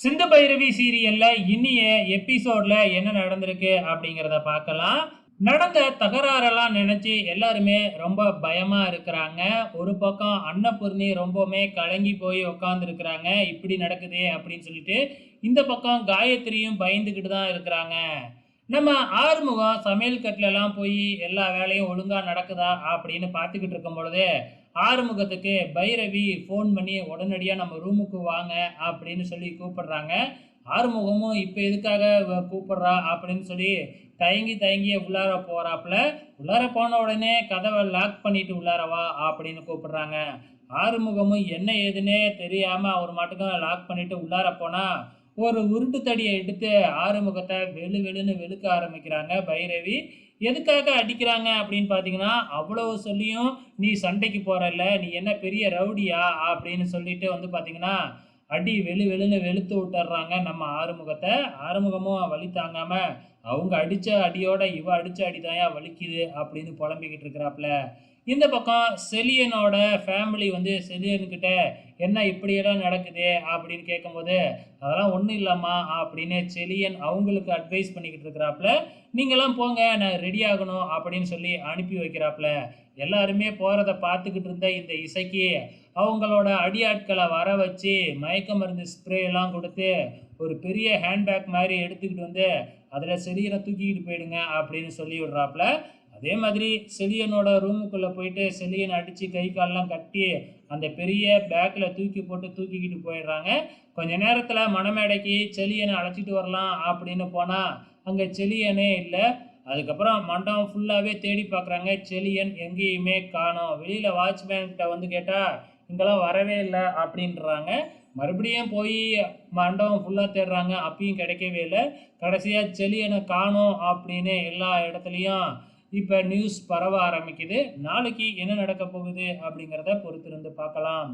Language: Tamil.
சிந்து பைரவி சீரியல்ல இன்னிய எபிசோட்ல என்ன நடந்திருக்கு அப்படிங்கிறத பார்க்கலாம். நடந்த தகராறெல்லாம் நினச்சி எல்லாருமே ரொம்ப பயமாக இருக்கிறாங்க. ஒரு பக்கம் அன்னபூர்ணி ரொம்பவுமே கலங்கி போய் உட்காந்துருக்குறாங்க இப்படி நடக்குதே அப்படின்னு சொல்லிட்டு இந்த பக்கம் காயத்ரியும் பயந்துக்கிட்டு தான் இருக்கிறாங்க. நம்ம ஆறுமுகம் சமையல் கட்டிலெல்லாம் போய் எல்லா வேலையும் ஒழுங்காக நடக்குதா அப்படின்னு பார்த்துக்கிட்டு இருக்கும் பொழுது ஆறுமுகத்துக்கு பைரவி ஃபோன் பண்ணி உடனடியாக நம்ம ரூமுக்கு வாங்க அப்படின்னு சொல்லி கூப்பிடுறாங்க. ஆறுமுகமும் இப்போ எதுக்காக கூப்பிடுறா அப்படின்னு சொல்லி தயங்கி தயங்கி உள்ளார போகிறாப்புல உள்ளார போன உடனே கதவை லாக் பண்ணிட்டு உள்ளாரவா அப்படின்னு கூப்பிடுறாங்க. ஆறுமுகமும் என்ன ஏதுன்னே தெரியாமல் அவர் மாட்டுக்கும் லாக் பண்ணிட்டு உள்ளார போனால் ஒரு உருட்டு தடியை எடுத்து ஆறுமுகத்தை வெளு வெளுன்னு வெளுக்க ஆரம்பிக்கிறாங்க பைரவி. எதுக்காக அடிக்கிறாங்க அப்படின்னு பார்த்தீங்கன்னா அவ்வளவு சொல்லியும் நீ சண்டைக்கு போறல்ல நீ என்ன பெரிய ரவுடியா அப்படின்னு சொல்லிட்டு வந்து பார்த்தீங்கன்னா அடி வெளு வெளுன்னு வெளுத்து விட்டுறாங்க. நம்ம ஆறுமுகத்தை. ஆறுமுகமும் வலி தாங்காம அவங்க அடித்த அடியோட இவ அடித்த அடிதாயா வலிக்குது அப்படின்னு புலம்பிக்கிட்டு இருக்கிறாப்புல. இந்த பக்கம் செலியனோட ஃபேமிலி வந்து செலியன்கிட்ட என்ன இப்படியெல்லாம் நடக்குது? அப்படின்னு கேட்கும்போது அதெல்லாம் ஒன்றும் இல்லைம்மா அப்படின்னு செலியன் அவங்களுக்கு அட்வைஸ் பண்ணிக்கிட்டு இருக்கிறாப்புல. நீங்களாம் போங்க நான் ரெடி ஆகணும் அப்படின்னு சொல்லி அனுப்பி வைக்கிறாப்புல. எல்லாருமே போகிறத பார்த்துக்கிட்டு இருந்த இந்த இசைக்கு அவங்களோட அடியாட்களை வர வச்சு மயக்க மருந்து ஸ்ப்ரே எல்லாம் கொடுத்து ஒரு பெரிய ஹேண்ட்பேக் மாதிரி எடுத்துக்கிட்டு வந்து அதில் செடியனை தூக்கிக்கிட்டு போயிடுங்க அப்படின்னு சொல்லி விடுறாப்புல. அதே மாதிரி செலியனோட ரூமுக்குள்ளே போயிட்டு செலியனை அடித்து கை கால்லாம் கட்டி அந்த பெரிய பேக்கில் தூக்கி போட்டு தூக்கிக்கிட்டு போயிடுறாங்க. கொஞ்ச நேரத்தில் மணமேடைக்கு செலியனை அழைச்சிட்டு வரலாம் அப்படின்னு போனால் அங்கே செலியனே இல்லை. அதுக்கப்புறம் மண்டபம் ஃபுல்லாகவே தேடி பார்க்குறாங்க. செலியன் எங்கேயுமே காணோம். வெளியில் வாட்ச்மேன்கிட்ட வந்து கேட்டால் இங்கெல்லாம் வரவே இல்லை அப்படின்றாங்க. மறுபடியும் போய் மண்டபம் ஃபுல்லாக தேடுறாங்க. அப்பயும் கிடைக்கவே இல்லை. கடைசியாக செலியனை காணோம் அப்படின்னு எல்லா இடத்துலையும் இப்போ நியூஸ் பரவ ஆரம்பிக்குது. நாளைக்கு என்ன நடக்க போகுது அப்படிங்கிறத பொறுத்திருந்து பார்க்கலாம்.